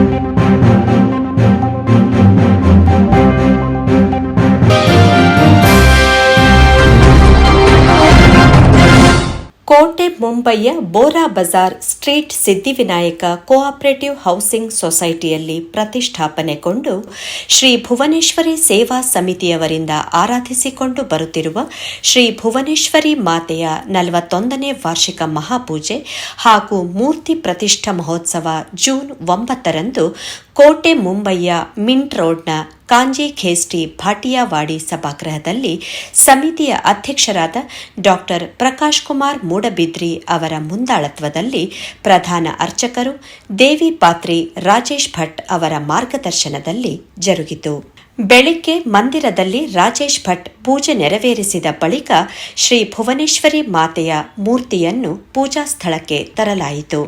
Thank you. ಕೋಟೆ, ಮುಂಬೈಯ Bora Bazar street Siddhivinayak cooperative housing ಸೊಸೈಟಿಯಲ್ಲಿ ಪ್ರತಿಷ್ಠಾಪನೆಗೊಂಡು ಶ್ರೀ ಭುವನೇಶ್ವರಿ ಸೇವಾ ಸಮಿತಿಯವರಿಂದ ಆರಾಧಿಸಿಕೊಂಡು ಬರುತ್ತಿರುವ ಶ್ರೀ ಭುವನೇಶ್ವರಿ ಮಾತೆಯ ನಲವತ್ತೊಂದನೇ ವಾರ್ಷಿಕ ಮಹಾಪೂಜೆ ಹಾಗೂ ಮೂರ್ತಿ ಪ್ರತಿಷ್ಠಾ ಮಹೋತ್ಸವ ಜೂನ್ ಒಂಬತ್ತರಂದು ಕೋಟೆ ಮುಂಬಯ್ಯ ಮಿಂಟ್ ರೋಡ್ನ ಕಾಂಜಿ ಖೇಸ್ಟಿ ಭಾಟಿಯಾವಾಡಿ ಸಭಾಗೃಹದಲ್ಲಿ ಸಮಿತಿಯ ಅಧ್ಯಕ್ಷರಾದ ಡಾಕ್ಟರ್ ಪ್ರಕಾಶ್ ಕುಮಾರ್ ಮೂಡಬಿದ್ರಿ ಅವರ ಮುಂದಾಳತ್ವದಲ್ಲಿ ಪ್ರಧಾನ ಅರ್ಚಕರು ದೇವಿ ಪಾತ್ರಿ ರಾಜೇಶ್ ಭಟ್ ಅವರ ಮಾರ್ಗದರ್ಶನದಲ್ಲಿ ಜರುಗಿತು. ಬೆಳಿಗ್ಗೆ ಮಂದಿರದಲ್ಲಿ ರಾಜೇಶ್ ಭಟ್ ಪೂಜೆ ನೆರವೇರಿಸಿದ ಬಳಿಕ ಶ್ರೀ ಭುವನೇಶ್ವರಿ ಮಾತೆಯ ಮೂರ್ತಿಯನ್ನು ಪೂಜಾ ಸ್ಥಳಕ್ಕೆ ತರಲಾಯಿತು.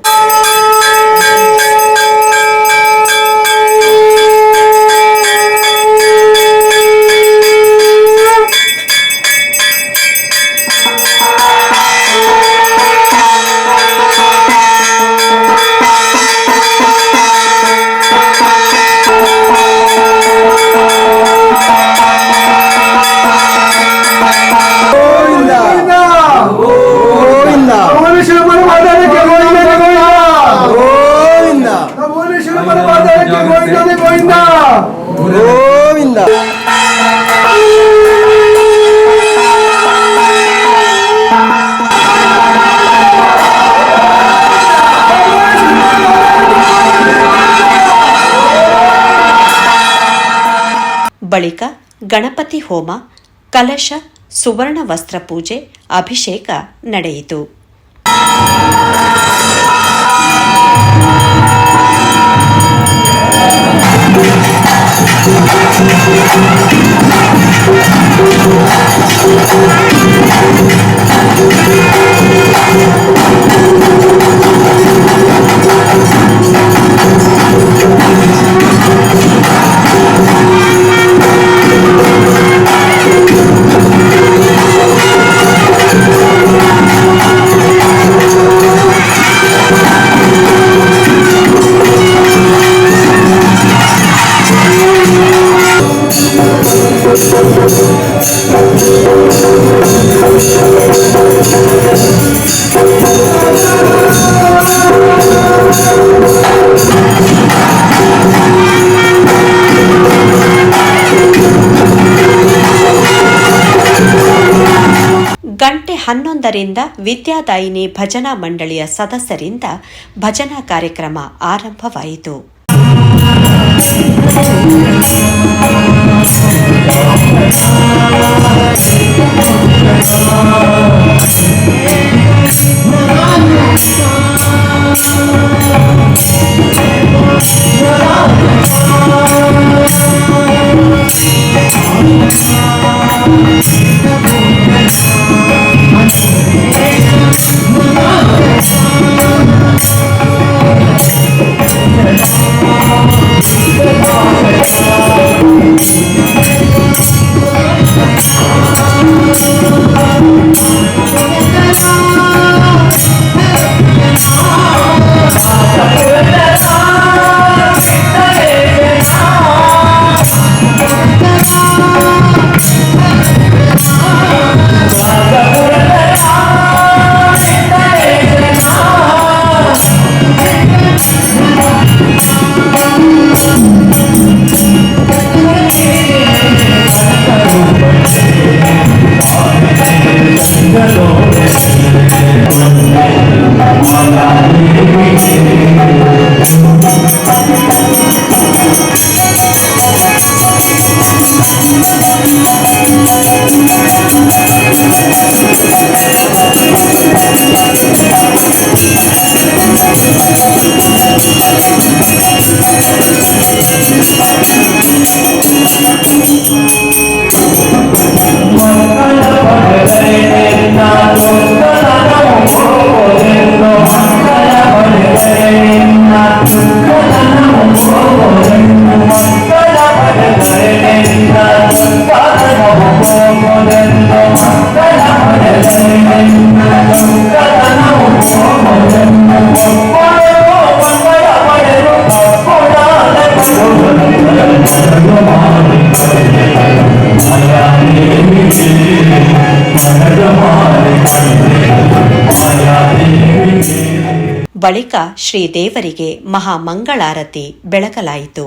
ಗಣಪತಿ ಹೋಮ ಕಲಶ ಸುವರ್ಣ ವಸ್ತ್ರ ಪೂಜೆ ಅಭಿಷೇಕ ನಡೆಯಿತು. ಹನ್ನೊಂದರಿಂದ ವಿದ್ಯಾದಾಯಿನಿ ಭಜನಾ ಮಂಡಳಿಯ ಸದಸ್ಯರಿಂದ ಭಜನಾ ಕಾರ್ಯಕ್ರಮ ಆರಂಭವಾಯಿತು. Thank ಬಳಿಕ ಶ್ರೀದೇವರಿಗೆ ಮಹಾಮಂಗಳಾರತಿ ಬೆಳಕಲಾಯಿತು.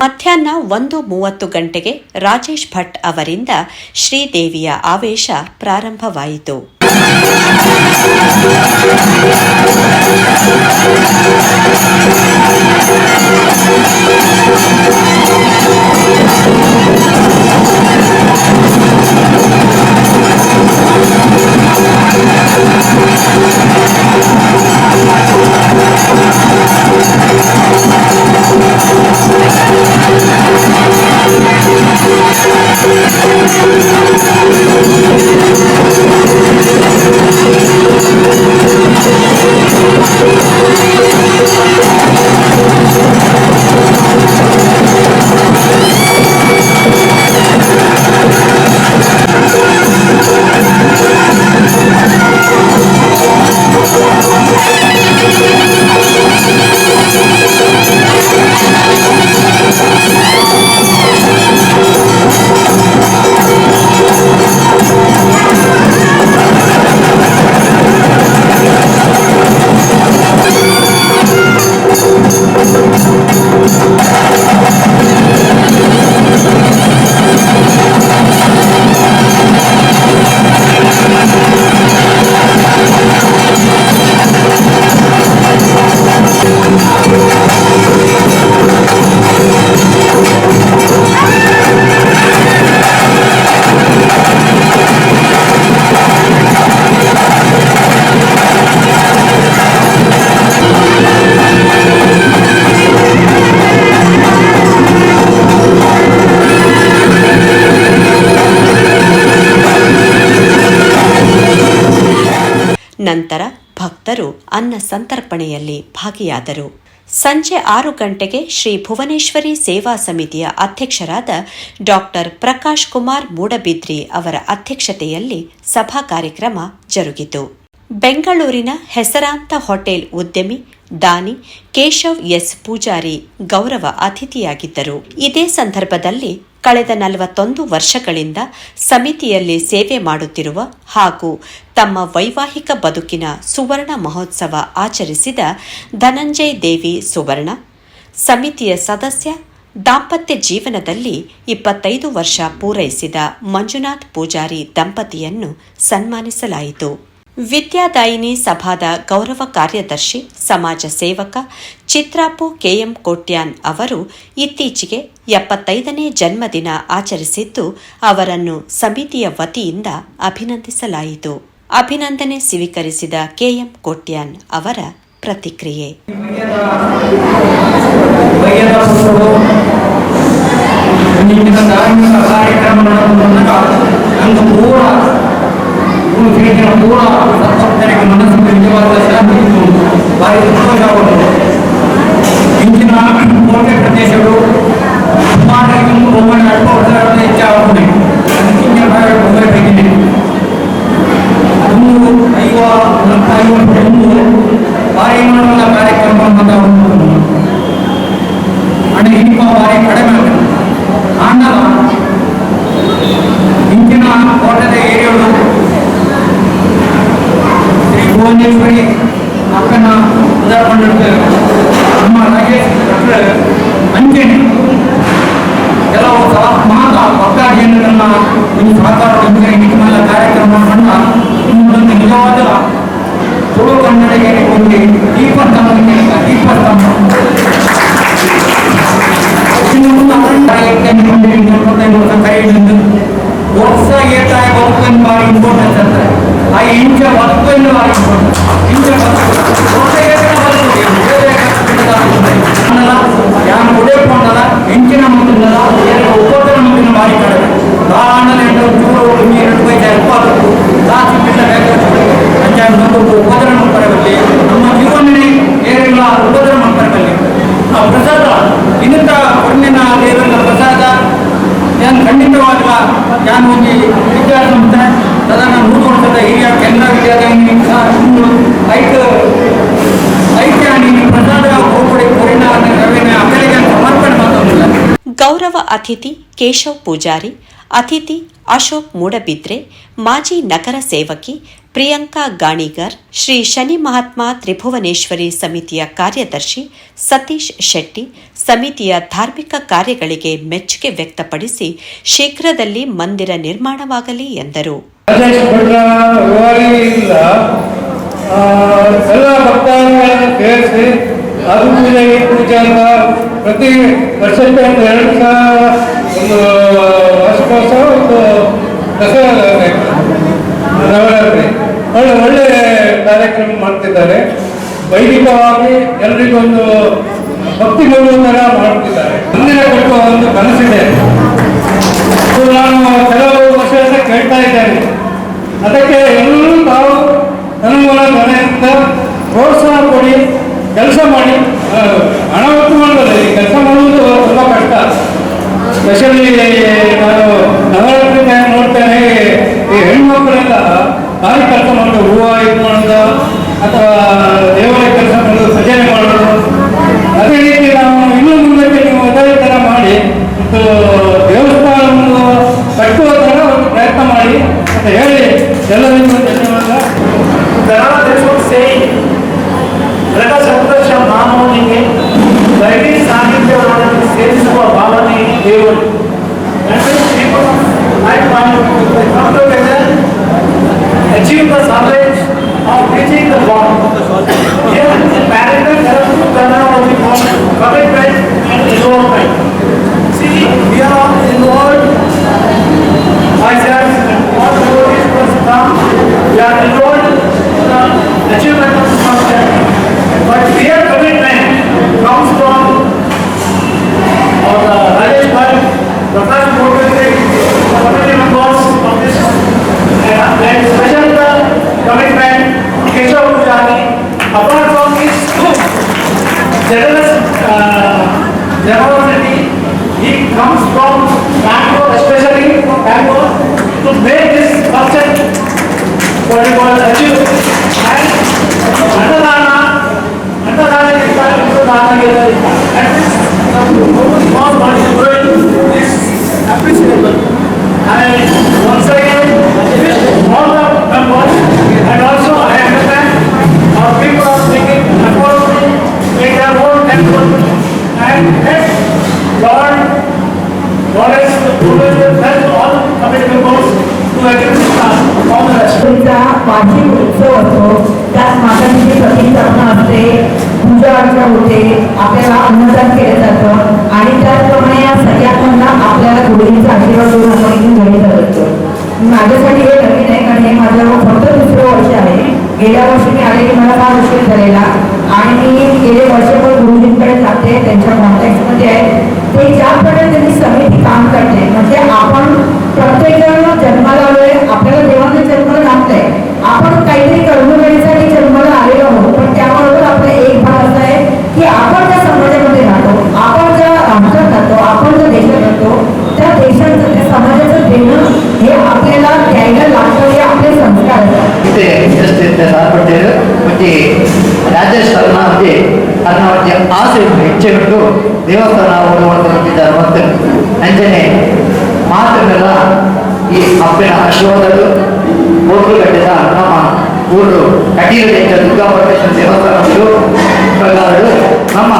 ಮಧ್ಯಾಹ್ನ ಒಂದು ಮೂವತ್ತು ಗಂಟೆಗೆ ರಾಜೇಶ್ ಭಟ್ ಅವರಿಂದ ಶ್ರೀದೇವಿಯ ಆವೇಶ ಪ್ರಾರಂಭವಾಯಿತು. ನಂತರ ಭಕ್ತರು ಅನ್ನ ಸಂತರ್ಪಣೆಯಲ್ಲಿ ಭಾಗಿಯಾದರು. ಸಂಜೆ ಆರು ಗಂಟೆಗೆ ಶ್ರೀ ಭುವನೇಶ್ವರಿ ಸೇವಾ ಸಮಿತಿಯ ಅಧ್ಯಕ್ಷರಾದ ಡಾಕ್ಟರ್ ಪ್ರಕಾಶ್ ಕುಮಾರ್ ಮೂಡಬಿದ್ರಿ ಅವರ ಅಧ್ಯಕ್ಷತೆಯಲ್ಲಿ ಸಭಾ ಕಾರ್ಯಕ್ರಮ ಜರುಗಿತು. ಬೆಂಗಳೂರಿನ ಹೆಸರಾಂತ ಹೋಟೆಲ್ ಉದ್ಯಮಿ ದಾನಿ ಕೇಶವ್ ಎಸ್ ಪೂಜಾರಿ ಗೌರವ ಅತಿಥಿಯಾಗಿದ್ದರು. ಇದೇ ಸಂದರ್ಭದಲ್ಲಿ ಕಳೆದ ನಲವತ್ತೊಂದು ವರ್ಷಗಳಿಂದ ಸಮಿತಿಯಲ್ಲಿ ಸೇವೆ ಮಾಡುತ್ತಿರುವ ಹಾಗೂ ತಮ್ಮ ವೈವಾಹಿಕ ಬದುಕಿನ ಸುವರ್ಣ ಮಹೋತ್ಸವ ಆಚರಿಸಿದ ಧನಂಜಯ್ ದೇವಿ ಸುವರ್ಣ, ಸಮಿತಿಯ ಸದಸ್ಯ, ದಾಂಪತ್ಯ ಜೀವನದಲ್ಲಿ ಇಪ್ಪತ್ತೈದು ವರ್ಷ ಪೂರೈಸಿದ ಮಂಜುನಾಥ್ ಪೂಜಾರಿ ದಂಪತಿಯನ್ನು ಸನ್ಮಾನಿಸಲಾಯಿತು. ವಿದ್ಯಾದಾಯಿನಿ ಸಭಾದ ಗೌರವ ಕಾರ್ಯದರ್ಶಿ, ಸಮಾಜ ಸೇವಕ ಚಿತ್ರಾಪು ಕೆಎಂ ಕೋಟ್ಯಾನ್ ಅವರು ಇತ್ತೀಚೆಗೆ ಎಪ್ಪತ್ತೈದನೇ ಜನ್ಮದಿನ ಆಚರಿಸಿದ್ದು, ಅವರನ್ನು ಸಮಿತಿಯ ವತಿಯಿಂದ ಅಭಿನಂದಿಸಲಾಯಿತು. ಅಭಿನಂದನೆ ಸ್ವೀಕರಿಸಿದ ಕೆಎಂ ಕೋಟ್ಯಾನ್ ಅವರ ಪ್ರತಿಕ್ರಿಯೆ. ಬಗೆದ ಪುರುಷರು ಇಂದಿನ ಧಾರ್ಮಿಕ ಕಾರ್ಯಕ್ರಮಗಳನ್ನು ಬಂದಾಗ ನಂದು ಪೂರ ಇನ್ನು ತಿಳಿದಿನ ಪೂರ ಸತ್ಸಪ್ತರಿಗೆ ಮನಸ್ಸಿಗೆ ನಿಜವಾದ ಶಾಂತಿ ಇತ್ತು ಭಾರಿ ಸಂತೋಷವಾಗುವುದು ಇಂದಿನ ಕೋಟೆ ಪ್ರದೇಶಗಳು ಸುಮಾರು ಇನ್ನೂ ಒಂಬೈನೂರ ಅಲ್ಪ ವರ್ಷಗಳ ಹೆಚ್ಚಾಗುತ್ತದೆ ವರ್ಷ ಏಟ್ ಆಗಿ ವರ್ಕ್ ಭಾಳ ಇಂಪಾರ್ಟೆನ್ಸ್ ಅಂತ ಆ ಇಂಚ ವರ್ಕ್ ಭಾಳ ಇಂಪಾರ್ಟೆನ್ಸ್ ಇಂಚ ಯಾರು ಉಡೇ ಪೊಂಡಲ್ಲ ಹೆಂಚಿನ ಮುಂದಿನಲ್ಲ ಒಪ್ಪತ್ತಿನ ಮುಂದಿನ ಭಾರಿ ಕಡಿಮೆ ಕಾಣಲ್ಲ ಎಂಟು ಚೂರು ಉಳಿಮೆ ಎರಡು ಪೈಸ ಹೆಲ್ಪ್ ಆಗಬೇಕು ಜಾಸ್ತಿ ಬಿಟ್ಟ ಬೇಕಾಗ್ತದೆ ಪಂಚಾಯತ್ ಬಂದು ಉಪದ್ರ ಮಾಡ್ಬರಬೇಕು ನಮ್ಮ ಜೀವನ ಏನೆಲ್ಲ ಉಪದ್ರ ಮಾಡ್ಬರಬೇಕು ಆ ಪ್ರಸಾದ ಇನ್ನಿಂದ ಕೊಡ್ನಿನ ದೇವರ ಅದನ್ನು ಖಂಡಿತವಾದ ನಾನು ಒಂದು ವಿದ್ಯಾಸಂಸ್ಥೆ ಅದನ್ನು ನಾನು ವರ್ಷದ ಹಿರಿಯ ಕೇಂದ್ರ ವಿದ್ಯಾರ್ಥಿ ಐದು ಗೌರವ ಅತಿಥಿ ಕೇಶವ್ ಪೂಜಾರಿ, ಅತಿಥಿ ಅಶೋಕ್ ಮೂಡಬಿದ್ರೆ, ಮಾಜಿ ನಗರ ಸೇವಕಿ ಪ್ರಿಯಾಂಕಾ ಗಾಣಿಗರ್, ಶ್ರೀ ಶನಿ ಮಹಾತ್ಮ ತ್ರಿಭುವನೇಶ್ವರಿ ಸಮಿತಿಯ ಕಾರ್ಯದರ್ಶಿ ಸತೀಶ್ ಶೆಟ್ಟಿ ಸಮಿತಿಯ ಧಾರ್ಮಿಕ ಕಾರ್ಯಗಳಿಗೆ ಮೆಚ್ಚುಗೆ ವ್ಯಕ್ತಪಡಿಸಿ ಶೀಘ್ರದಲ್ಲಿ ಮಂದಿರ ನಿರ್ಮಾಣವಾಗಲಿ ಎಂದರು. ಪ್ರತಿ ಒಂದು ಒಳ್ಳೆ ಒಳ್ಳೆ ಕಾರ್ಯಕ್ರಮ ಮಾಡ್ತಿದ್ದಾರೆ. ವೈದಿಕವಾಗಿ ಎಲ್ರಿಗೊಂದು ಭಕ್ತಿ ಥರ ಮಾಡ್ತಿದ್ದಾರೆ. ಕಟ್ಟುವ ಒಂದು ಕನಸಿದೆ ನಾನು ಕೆಲವು ವರ್ಷದಿಂದ ಕೇಳ್ತಾ ಇದ್ದೇನೆ. ಅದಕ್ಕೆ ಎಲ್ಲರೂ ತಾವು ಅನುಗುಣ ಮನೆಯಿಂದ ಪ್ರೋತ್ಸಾಹ ಕೊಡಿ, ಕೆಲಸ ಮಾಡಿ. ಹಣ ಒಟ್ಟು ಈ ಕೆಲಸ ಮಾಡುವುದು ತುಂಬ ಕಷ್ಟ. ಸ್ಪೆಷಲಿ ನಾನು ನವರಾತ್ರಿ ನೋಡ್ತೇನೆ ಈ ಹೆಣ್ಮಕ್ಳೆಲ್ಲ ಭಾರಿ ಕೆಲಸ ಮಾಡೋದು ಹೂವು ಇದು ಮಾಡೋದು ಅಥವಾ ದೇವರ ಕೆಲಸ ಮಾಡೋದು ಭಜನೆ ಮಾಡೋದು. ಅದೇ ರೀತಿ ನಾವು ಇನ್ನು ಮುಂದಕ್ಕೆ ನೀವು ಅದೇ ಥರ ಮಾಡಿ ಒಂದು ದೇವಸ್ಥಾನವನ್ನು ಕಟ್ಟುವ ಥರ ಒಂದು ಪ್ರಯತ್ನ ಮಾಡಿ ಅಂತ ಹೇಳಿ ಎಲ್ಲರಿಗೂ ಧನ್ಯವಾದ. ಸೇರಿ ಜಗ ಸಂತೋಷ ಮಾನವನಿಗೆ ದೈವಿ ಸಾಹಿತ್ಯವನ್ನು ಸೇರಿಸುವ ಭಾವನೆ ದೇವರು. Achieve the knowledge of preaching the bond. Here, in parallel, there are two terminology called commitment and involvement. See, we are all involved myself the devotees plus come, we are involved आहे जाते त्यांच्या कॉन्टॅक्टमध्ये आहे. ते ज्या त्यांनी समिती काम करते म्हणजे आपण प्रत्येक जण जन्माला आलोय आपल्याला देवाने जन्म घातलाय. आपण काहीतरी कर्मवेळीसाठी जन्माला आलेलो आहोत पण त्याबरोबर आपला एक भाग असा आहे की आपण ज्या समाजामध्ये राहतो आपण ज्या राष्ट्रात राहतो आपण ज्या देशात राहतो त्या देशाचं त्या समाजाचं देणं हे आपल्याला द्यायला लागतं हे आपले संस्कार असतात. ಈ ರಾಜೇಶ್ ಕರ್ನಾವತಿ ಕರ್ನಾವತಿಯ ಆಸೆಯನ್ನು ಹೆಚ್ಚಿಟ್ಟು ದೇವಸ್ಥಾನ ಬಂದಿದ್ದಾರೆ ಮತ್ತೆ. ಅಂಜನೆ ಮಾತನ್ನೆಲ್ಲ ಈ ಅಪ್ಪಿನ ಅಶ್ವದರು ಕಟ್ಟಿದ ನಮ್ಮ ಊರು ಕಟೀಲು ದುರ್ಗಾಪರಮೇಶ್ವರ ದೇವಸ್ಥಾನಗಳು ಪ್ರಕಾರಗಳು ನಮ್ಮ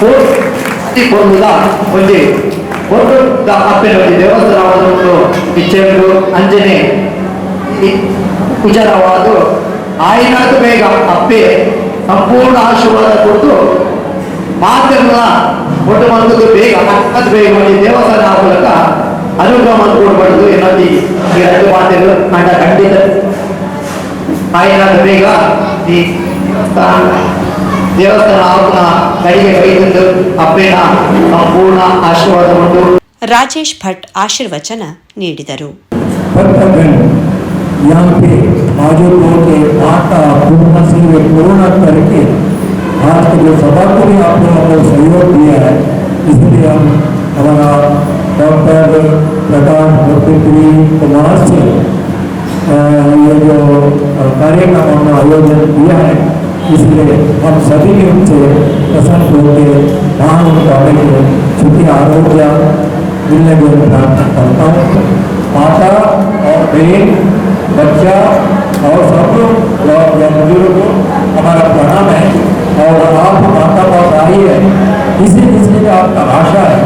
ಕೋಟುದ ಒಂದು ಒಟ್ಟು ಅಪ್ಪಿನ ದೇವಸ್ಥಾನವಾದ ಒಂದು ಇಚ್ಛೆಗಳು. ಅಂಜನೆ ಕುಜರವಾದ ಆಯ್ನದು ಬೇಗ ಅಪ್ಪೆ ಸಂಪೂರ್ಣ ಆಶೀರ್ವಾದ ಕೊಟ್ಟು ಮಾತೆಲ್ಲ ಒಟ್ಟು ಮನಸ್ಸು ಬೇಗ ಅಕ್ಕದ ಬೇಗ ಮಾಡಿ ದೇವಸ್ಥಾನ ಮೂಲಕ ಅನುಗ್ರಹ ಮಾಡಿಕೊಡ್ಬಾರ್ದು ಎನ್ನೋದು ಈ ಎರಡು ಮಾತೆಗಳು ಕಂಡ ಖಂಡಿತ ಆಯ್ನಾದ ಬೇಗ ಈ ದೇವಸ್ಥಾನ ಅವನ ಕಡೆಗೆ ಕೈಗೊಂಡು ಅಪ್ಪೇನ ಸಂಪೂರ್ಣ ಆಶೀರ್ವಾದ ಉಂಟು ರಾಜೇಶ್ ಭಟ್ ಆಶೀರ್ವಚನ ನೀಡಿದರು यहाँ पे आजों के आटा पूर्णा सिंह पूर्ण करके आज के जो सभा को भी आप लोगों को सहयोग दिया है, इसलिए हम हमारा डॉक्टर प्रकाश कुमार से ये जो कार्यक्रम हमने आयोजन किया है, इसलिए हम सभी ने उनसे प्रसन्न होकर वहाँ उनको के सुखी आरोग्य मिलने की प्रार्थना करता हूँ। माता और बहन बच्चा और सब लोग या बुज़ुर्ग को हमारा प्रणाम है और आप माता पास आई है। इसी किसी का आपका भाषा है।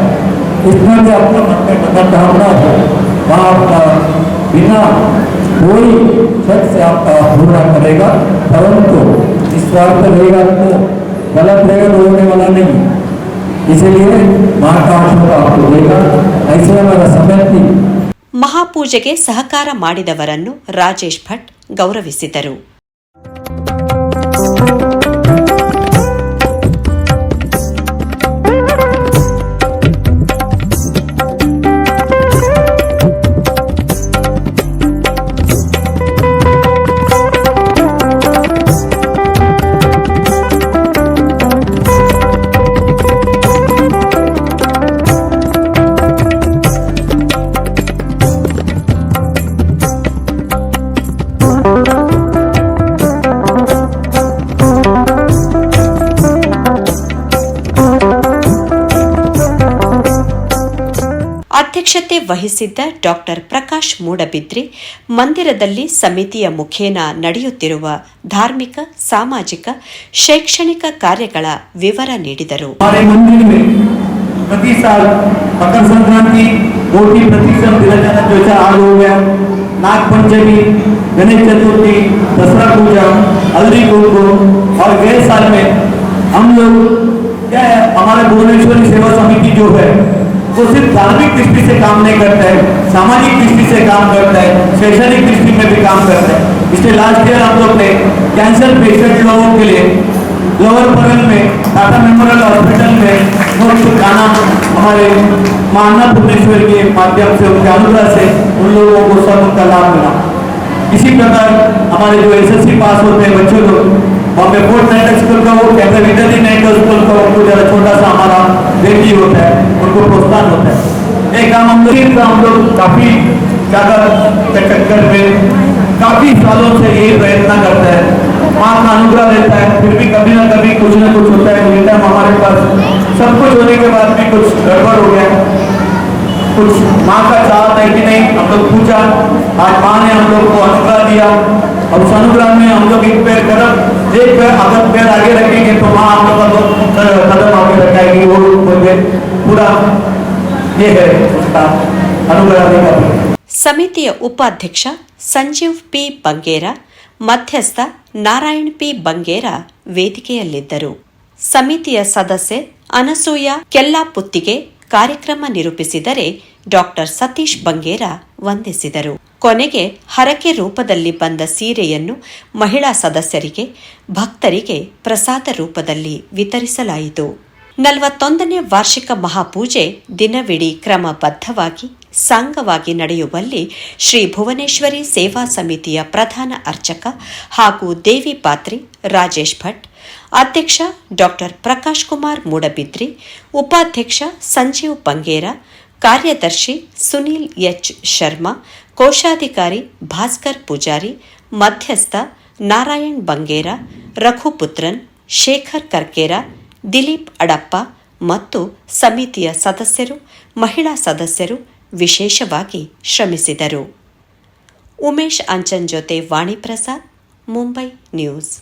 इतना भी आपका मन में मनोकामना हो वहाँ आपका बिना कोई शक से आपका पूरा करेगा, परंतु निस्वार्थ रहेगा तो गलत रहेगा तो होने वाला नहीं। इसीलिए माँ का आशीर्वाद आपको देगा। ऐसे हमारा समय थी ಮಹಾಪೂಜೆಗೆ ಸಹಕಾರ ಮಾಡಿದವರನ್ನು ರಾಜೇಶ್ ಭಟ್ ಗೌರವಿಸಿದರು. ವಹಿಸಿದ್ದ ಡಾಕ್ಟರ್ ಪ್ರಕಾಶ್ ಮೂಡಬಿದ್ರಿ ಮಂದಿರದಲ್ಲಿ ಸಮಿತಿಯ ಮುಖೇನ ನಡೆಯುತ್ತಿರುವ ಧಾರ್ಮಿಕ ಸಾಮಾಜಿಕ ಶೈಕ್ಷಣಿಕ ಕಾರ್ಯಗಳ ವಿವರ ನೀಡಿದರು हमारे मंदिर में प्रति साल मकर संक्रांति मोटी प्रतिशत विरचन जो चालू हो गया नाग पंचमी गणेश चतुर्थी दसरा पूजा हल्दी कुमकुम और गए साल में हम लोग क्या है हमारे भुवनेश्वरी सेवा समिति जो है वो सिर्फ़ धार्मिक दृष्टि से काम नहीं करता है, सामाजिक दृष्टि से काम करता है, शैक्षणिक दृष्टि में भी काम करता है। इसलिए लास्ट ईयर हम लोग ने कैंसर पेशेंट लोगों के लिए लोअर बगल में टाटा मेमोरियल हॉस्पिटल में मुफ़्त खाना हमारे मानना भुवनेश्वर के माध्यम से, उनके अनुग्रह से उन लोगों को सब उनका लाभ मिला। इसी प्रकार हमारे जो एसएससी पास होते हैं बच्चों लोग बॉम्बे फोर्ट नाइट स्कूल का वो कहते हैं नाइट स्कूल का उनको जरा छोटा सा हमारा बेटी होता प्रोत्साहन होता है। एक काम हम लोग का हम लोग काफ़ी ज़्यादा चक्कर में काफ़ी सालों से ये प्रयत्न करते हैं। माँ का अनुग्रह रहता है, फिर भी कभी ना कभी कुछ ना कुछ होता है। टाइम हमारे पास सब कुछ होने के बाद भी कुछ गड़बड़ हो गया। कुछ माँ का चाहत है कि नहीं, हम लोग पूछा। आज माँ ने हम लोग को अनुग्रह दिया। और उस अनुग्रह में हम लोग एक पैर कदम एक पैर अगर पैर आगे रखेंगे तो माँ हम लोग का दो कदम आगे रखाएगी वो बोले पूरा ये है उसका अनुग्रह देगा ಸಮಿತಿಯ ಉಪಾಧ್ಯಕ್ಷ ಸಂಜೀವ್ ಪಿ ಬಂಗೇರ ಮಧ್ಯಸ್ಥ ನಾರಾಯಣ್ ಪಿ ಬಂಗೇರ ವೇದಿಕೆಯಲ್ಲಿದ್ದರು ಸಮಿತಿಯ ಸದಸ್ಯೆ ಅನಸೂಯ ಕೆಲ್ಲಾಪುತ್ತಿಗೆ ಕಾರ್ಯಕ್ರಮ ನಿರೂಪಿಸಿದರೆ ಡಾಕ್ಟರ್ ಸತೀಶ್ ಬಂಗೇರ ವಂದಿಸಿದರು. ಕೊನೆಗೆ ಹರಕೆ ರೂಪದಲ್ಲಿ ಬಂದ ಸೀರೆಯನ್ನು ಮಹಿಳಾ ಸದಸ್ಯರಿಗೆ, ಭಕ್ತರಿಗೆ ಪ್ರಸಾದ ರೂಪದಲ್ಲಿ ವಿತರಿಸಲಾಯಿತು. ನಲವತ್ತೊಂದನೇ ವಾರ್ಷಿಕ ಮಹಾಪೂಜೆ ದಿನವಿಡೀ ಕ್ರಮಬದ್ಧವಾಗಿ, ಸಾಂಗವಾಗಿ ನಡೆಯುವಲ್ಲಿ ಶ್ರೀ ಭುವನೇಶ್ವರಿ ಸೇವಾ ಸಮಿತಿಯ ಪ್ರಧಾನ ಅರ್ಚಕ ಹಾಗೂ ದೇವಿ ಪಾತ್ರಿ ರಾಜೇಶ್ ಭಟ್, ಅಧ್ಯಕ್ಷ ಡಾಕ್ಟರ್ ಪ್ರಕಾಶ್ ಕುಮಾರ್ ಮೂಡಬಿದ್ರಿ, ಉಪಾಧ್ಯಕ್ಷ ಸಂಜೀವ್ ಬಂಗೇರ ಕಾರ್ಯದರ್ಶಿ ಸುನೀಲ್ ಎಚ್. ಶರ್ಮಾ, ಕೋಶಾಧಿಕಾರಿ ಭಾಸ್ಕರ್ ಪೂಜಾರಿ, ಮಧ್ಯಸ್ಥ ನಾರಾಯಣ್ ಬಂಗೇರ, ರಘುಪುತ್ರನ್, ಶೇಖರ್ ಕರ್ಕೇರ, ದಿಲೀಪ್ ಅಡಪ್ಪ ಮತ್ತು ಸಮಿತಿಯ ಸದಸ್ಯರು, ಮಹಿಳಾ ಸದಸ್ಯರು ವಿಶೇಷವಾಗಿ ಶ್ರಮಿಸಿದರು. ಉಮೇಶ್ ಅಂಚನ್ ಜೊತೆ ವಾಣಿ ಪ್ರಸಾದ್ ಮುಂಬೈ ನ್ಯೂಸ್.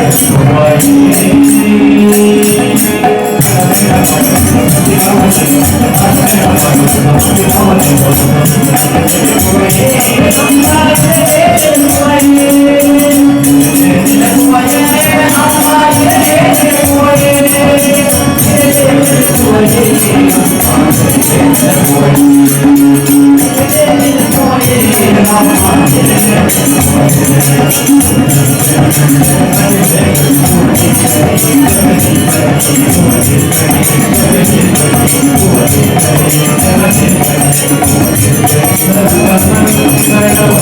Yeah.